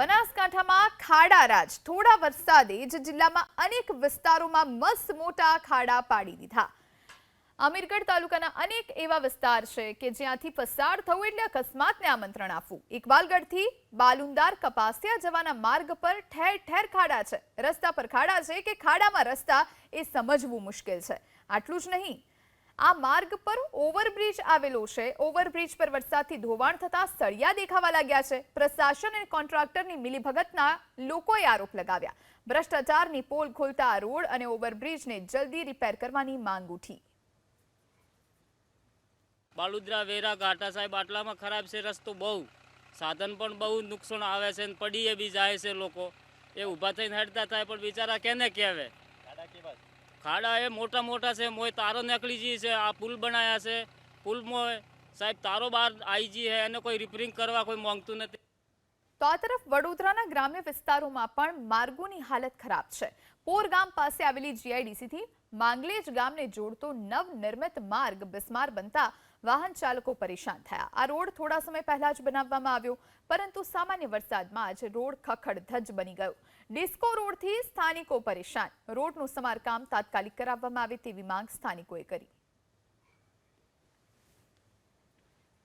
બનાસકાંઠામાં ખાડા રાજ. થોડા વરસાદે જ જિલ્લામાં અનેક વિસ્તારોમાં મસ્ત મોટા ખાડા પાડી દીધા. અમીરગઢ તાલુકાના અનેક એવા વિસ્તાર છે કે જ્યાંથી પસાર થવું એટલે અકસ્માતને આમંત્રણ આપવું. ઇકબાલગઢથી બાલુંદાર કપાસિયા જવાના માર્ગ પર ઠેર ઠેર ખાડા છે. રસ્તા પર ખાડા છે કે ખાડામાં રસ્તા એ સમજવું મુશ્કેલ છે. આટલું જ નહીં. આ માર્ગ પર ઓવરબ્રિજ આવેલો છે. ઓવરબ્રિજ પર વરસાદથી ધોવાણ થતા સળિયા દેખાવા લાગ્યા છે. પ્રશાસન અને કોન્ટ્રાક્ટરની મિલીભગતના લોકોએ આરોપ લગાવ્યા. ભ્રષ્ટાચારની પોલ ખોલતા રોડ અને ઓવરબ્રિજને જલ્દી રિપેર કરવાની માંગ ઉઠી. બાલુદ્રા વેરા ઘાટા સાહેબ, આટલામાં ખરાબ છે રસ્તો બહુ. સાધન પણ બહુ, નુકસાન આવે છે પડીએ બી જાય છે લોકો. એ ઊભા થઈને હેડતા થાય પણ બિચારા કેને કહેવે? ખાડા એ મોટા મોટા છે મોય તારો નીકળી જઈ છે, આ પુલ બનાયા છે પુલમાં સાહેબ, તારો બહાર આવી જઈ છે એને કોઈ રિપેરિંગ કરવા કોઈ માંગતું નથી. તો આ તરફ વડોદરાના ગ્રામ્ય વિસ્તારોમાં પણ માર્ગોની હાલત ખરાબ છે. પોર ગામ પાસે આવેલી જીઆઈડીસીથી માંગલેજ ગામને જોડતો નવનિર્મિત માર્ગ બિસ્માર બનતા વાહન ચાલકો પરેશાન થયા. આ રોડ થોડા સમય પહેલા જ બનાવવામાં આવ્યો, પરંતુ સામાન્ય વરસાદમાં જ રોડ ખખડધજ બની ગયો. ડિસ્કો રોડથી સ્થાનિકો પરેશાન. રોડનું સમારકામ તાત્કાલિક કરાવવામાં આવે તેવી માંગ સ્થાનિકોએ કરી.